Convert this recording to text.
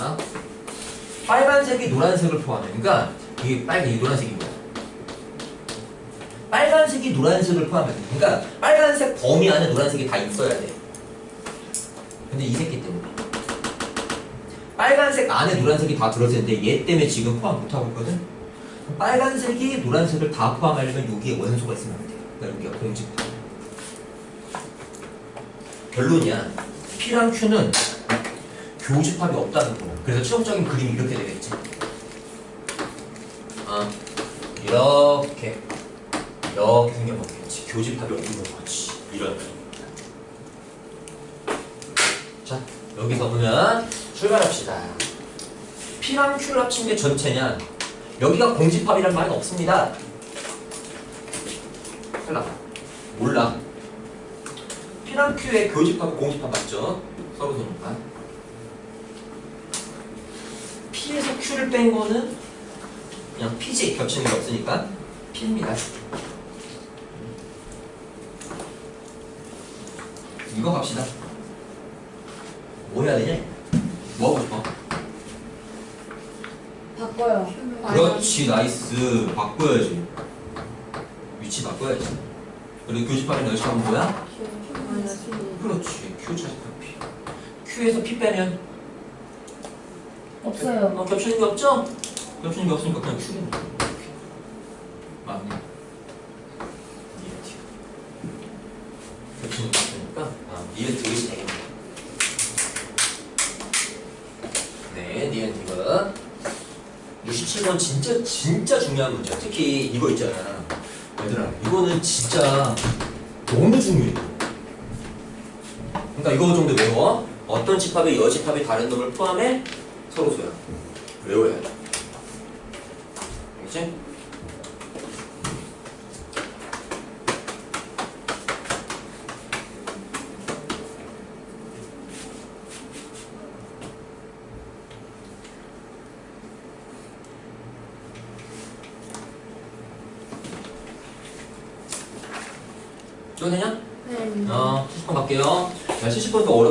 자, 빨간색이 노란색을 포함해. 그러니까 이게 빨간 이 노란색이 뭐야? 빨간색이 노란색을 포함해. 그러니까 빨간색 범위 안에 노란색이 다 있어야 돼. 근데 이 새끼 때문에 빨간색 안에 노란색이 다 들어있는데 얘 때문에 지금 포함 못하고 있거든. 빨간색이 노란색을 다 포함하려면 여기에 원소가 있으면 안 돼. 그러니까 여기가 공집합. 결론이야. P랑 Q는 교집합이 없다는 거. 그래서 최종적인 그림이 이렇게 되겠지. 어, 이렇게 이렇게 생겨먹겠지. 교집합이 없는 거지. 이런. 자, 여기서 보면 출발합시다. P랑 Q를 합친 게 전체냐? 여기가 공집합이란 말은 없습니다. 탈락. 몰라. P랑 Q의 교집합, 공집합 맞죠? 서로 서로가. P에서 Q를 뺀 거는 그냥 P지 겹치는 게 없으니까 P입니다. 이거 갑시다. 뭐 해야 되냐? 뭐 하고 싶어? 바꿔요. 그렇지 나이스 바꿔야지 위치 바꿔야지 그리고 교집합의 넓이 하면 뭐야? 그렇지 Q 차집합 P Q에서 P 빼면 없어요. 어, 겹치는 게 없죠? 겹치는 게 없으니까 그냥 Q는 맞네 겹치는 게 없으니까 아, 니은티 의시 되겠네 네 니은티가 67번 진짜 진짜 중요한 문제야. 특히 이거 있잖아. 얘들아, 이거는 진짜 너무 중요해. 그러니까 이거 정도 외워. 어떤 집합의 여집합이 다른 놈을 포함해 서로 소야. 외워야 돼. 알겠지? 이거 되냐? 네. 어, 70번 갈게요. 자, 70번 더 어렵